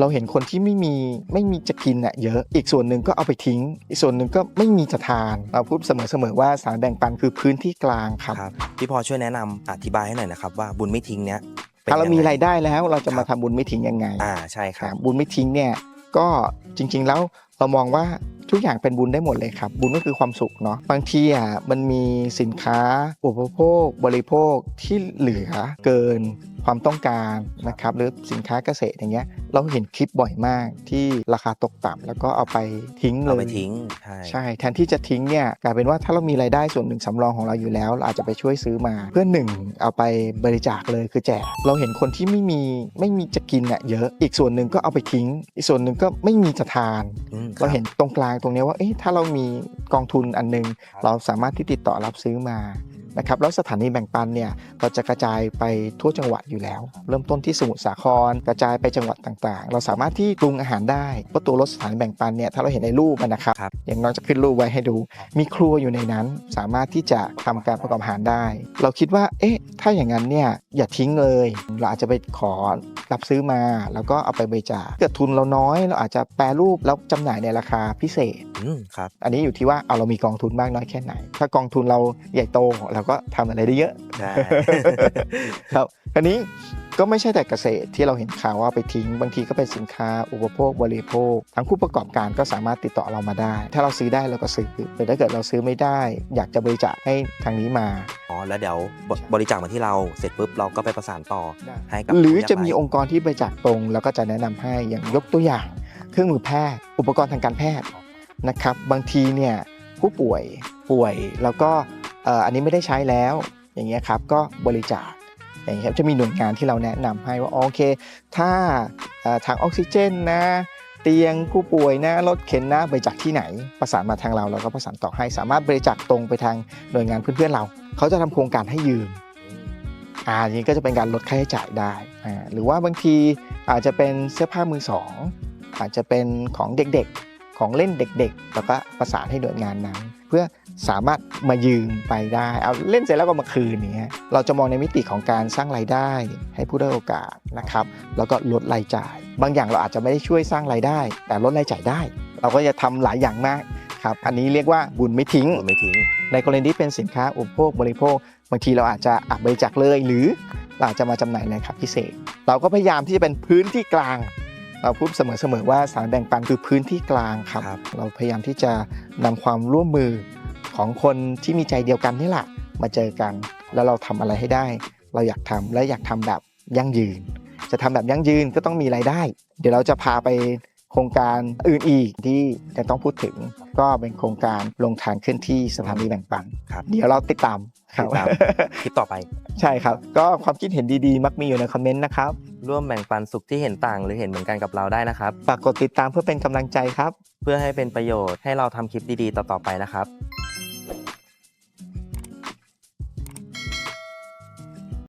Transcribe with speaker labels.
Speaker 1: เราเห็นคนที่ไม่มีไม่มีจะกินอะเยอะ อีกส่วนหนึ่งก็เอาไปทิ้ง อีกส่วนหนึ่งก็ไม่มีจะทาน เราพูดเสมอๆว่าสารแบ่งปันคือพื้นที่กลางครับ
Speaker 2: ครับพี่พอช่วยแนะนำอธิบายให้หน่อยนะครับว่าบุญไม่ทิ้งเนี้ยป็น
Speaker 1: ถ้าเรามี
Speaker 2: ยังไง
Speaker 1: รายได้แล้วเราจะ
Speaker 2: ครั
Speaker 1: มา
Speaker 2: บ
Speaker 1: ทำบุญไม่ทิ้งยังไง
Speaker 2: อ่าใช่ค
Speaker 1: ค
Speaker 2: รั
Speaker 1: รับบบุญไม่ทิ้งเนี่ยก็จริงๆแล้วเรามองว่าทุกอย่างเป็นบุญได้หมดเลยครับ บุญก็คือความสุขเนาะบางทีอะมันมีสินค้าอุปโภค บริโภคที่เหลือเกิน ความต้องการนะครับหรือสินค้าเกษตรอย่างเงี้ยเราเห็นคลิปบ่อยมากที่ราคาตกต่ำแล้วก็เอาไปทิ้งเลย
Speaker 2: เอาไปทิ้งใช่
Speaker 1: ใช่แทนที่จะทิ้งเนี่ยกลายเป็นว่าถ้าเรามีรายได้ส่วนหนึ่งสำรองของเราอยู่แล้วเราอาจจะไปช่วยซื้อมาเพื่อหนึ่งเอาไปบริจาคเลยคือแจกเราเห็นคนที่ไม่มีไม่มีจะกินอะเยอะ อีกส่วนหนึ่งก็เอาไปทิ้ง อีกส่วนหนึ่งก็ไม่มีจะทาน
Speaker 2: อืม
Speaker 1: เราเห็นตรงกลางตรงเนี้ยว่าเอ๊ะถ้าเรามีกองทุนอันหนึง เราสามารถที่ติดต่อรับซื้อมา นะครับแล้วสถานีแบ่งปันเนี่ยเราจะกระจายไปทั่วจังหวัดอยู่แล้ว เริ่มต้นที่สมุทรสาคร กระจายไปจังหวัดต่างๆ เราสามารถที่ปรุงอาหารได้เพราะตัวรถสถานีแบ่งปันเนี่ยถ้าเราเห็นในรูปอะนะครับ
Speaker 2: ครับ
Speaker 1: อย่างน้อยจะขึ้นรูปไว้ให้ดู มีครัวอยู่ในนั้น สามารถที่จะทำการประกอบอาหารได้ เราคิดว่าเอ๊ะถ้าอย่างนั้นเนี่ยอย่าทิ้งเลย เราอาจจะไปขอรับซื้อมา แล้วก็เอาไปบริจาคเกิดทุนเราน้อย เราอาจจะแปรรูปแล้วจำหน่ายในราคาพิเศษ
Speaker 2: อืมครับ
Speaker 1: อันนี้อยู่ที่ว่าเอาเรามีกองทุนมากน้อยแค่ไหน ถ้ากองทุนเราใหญ่โตเราก็ทำอะไรได้เยอะ
Speaker 2: ใช่
Speaker 1: ครับอันนี้ก็ไม่ใช่แต่เกษตรที่เราเห็นข่าวว่าไปทิ้ง บางทีก็เป็นสินค้าอุปโภคบริโภคทั้งผู้ประกอบการก็สามารถติดต่อเรามาได้ ถ้าเราซื้อได้เราก็ซื้อแต่ถ้าเกิดเราซื้อไม่ได้ อยากจะบริจาคให้ทางนี้มา
Speaker 2: อ๋อแล้วเดี๋ยวบบริจาคมาที่เราเสร็จปุ๊บเราก็ไปประสานต่อให้กับ
Speaker 1: หรือ
Speaker 2: ผู้ยาก
Speaker 1: จะมี
Speaker 2: ไร้
Speaker 1: องค์กรที่บริจาคตรง แล้วก็จะแนะนำให้อย่างยกตัวอย่าง เครื่องมือแพทย์ อุปกรณ์ทางการแพทย์นะครับบางทีเนี่ยผู้ป่วยป่วยแล้วก็เอันนี้ไม่ได้ใช้แล้ว อย่างเงี้ยครับก็บริจาคอย่างเงี้ยจะมีหน่วยงานที่เราแนะนำให้ว่าโอเค ถ้าถังออกซิเจนนะเตียงผู้ป่วยนะรถเข็นนะบริจาคที่ไหน ประสานมาทางเราเราก็ประสานต่อให้ สามารถบริจาคตรงไปทางหน่วยงานเพื่อนๆเรา เขาจะทำโครงการให้ยืมอ่าอย่างนี้ก็จะเป็นการลดค่าใช้จ่ายได้อ่าหรือว่าบางทีอาจจะเป็นเสื้อผ้ามือสองอาจจะเป็นของเด็กๆ ของเล่นเด็กๆ แล้วก็ประสานให้หน่วยงานนั้น เพื่อสามารถมายืมไปได้ เอาเล่นเสร็จแล้วก็มาคืนอย่างเงี้ยเราจะมองในมิติของการสร้างรายได้ให้ผู้ได้อยโอกาสนะครับ แล้วก็ลดรายจ่าย บางอย่างเราอาจจะไม่ได้ช่วยสร้างรายได้ แต่ลดรายจ่ายได้ เราก็จะทำหลายอย่างมากครับอันนี้เรียกว่าบุญไม่ทิ้ง
Speaker 2: บุญไม่ทิ้ง
Speaker 1: ในกรณีที่เป็นสินค้าอุปโภคบริโภค บางทีเราอาจจะอับบริจาคเลยหรือเราอาจจะมาจำหน่ายในครับพิเศษ เราก็พยายามที่จะเป็นพื้นที่กลาง เราพูดเสมอๆว่าสารแบ่งปันคือพื้นที่กลางครับ
Speaker 2: ครับ
Speaker 1: เราพยายามที่จะนำความร่วมมือของคนที่มีใจเดียวกันนี่แหละมาเจอกัน แล้วเราทำอะไรให้ได้ เราอยากทำและอยากทำแบบยั่งยืน จะทำแบบยั่งยืนก็ต้องมีรายได้ เดี๋ยวเราจะพาไปโครงการอื่นอีกที่จะต้องพูดถึง ก็เป็นโครงการลงทานขึ้นที่สถานีแบ่งปัน
Speaker 2: ครับ
Speaker 1: เดี๋ยวเราติดตามครั
Speaker 2: ติ
Speaker 1: บ
Speaker 2: ดตามคลิปต่อไป
Speaker 1: ใช่ครับ ก็ความคิดเห็นดีๆ มักมีอยู่ในคอมเมนต์นะครับ
Speaker 2: ร่วมแบ่งปันสุขที่เห็นต่างหรือเห็นเหมือนกันกับเราได้นะครับ
Speaker 1: ฝากกดติดตามเพื่อเป็นกำลังใจครับ
Speaker 2: เพื่อให้เป็นประโยชน์ให้เราทำคลิปดีๆ ต่อๆไปนะครับ